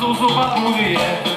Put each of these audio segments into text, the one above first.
Мама Зузу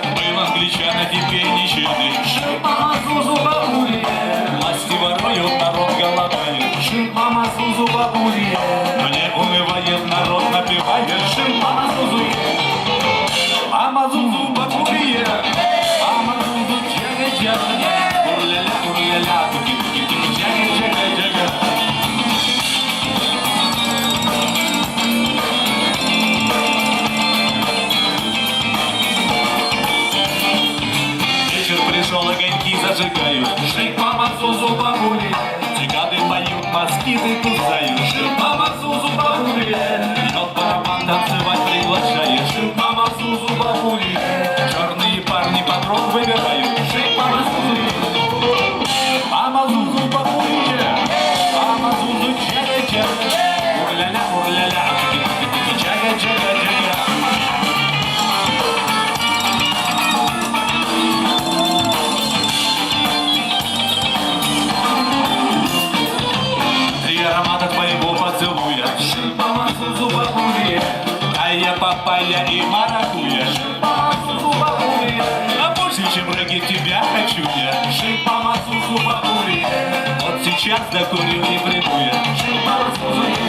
огоньки зажигают. Шип мама Зузу бабуле Цикады поют, москиты кусают. Шип мама Зузу бабуле Идет барабан, танцевать приглашает. Шип мама Зузу бабуле папайя и маракуя. Бабуле А больше, чем регги, тебя хочу я. Шип мама Зузу бабуле Вот сейчас докурю и приду я.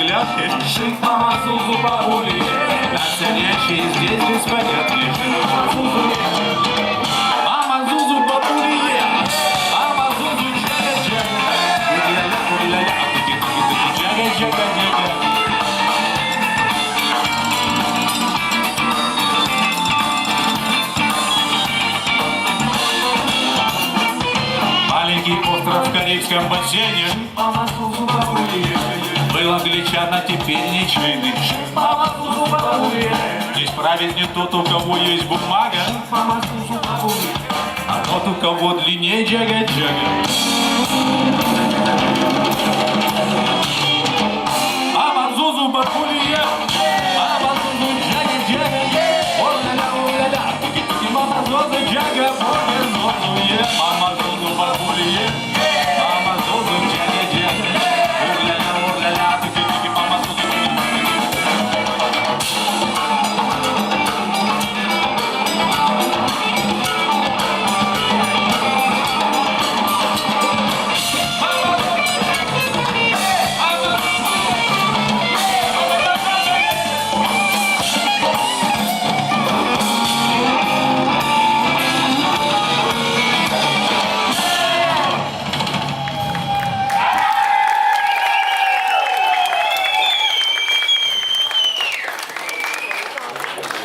Шип мама Зузу бабуле на царящие здесь беспорядки. Бабуле, мама джага-джага-джага. Маленький остров в Карибском бассейне Был англичан, а теперь Зузу бабуле Здесь правит не тот, у кого есть бумага А тот, у кого длиннее джага-джага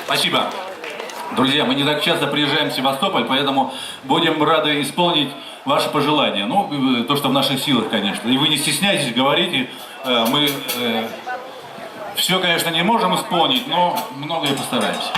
Спасибо. Друзья, мы не так часто приезжаем в Севастополь, поэтому будем рады исполнить ваши пожелания. Ну, э, то, что в наших силах, конечно. И вы не стесняйтесь, говорите. Э, Мы все, конечно, не можем исполнить, но многое постараемся.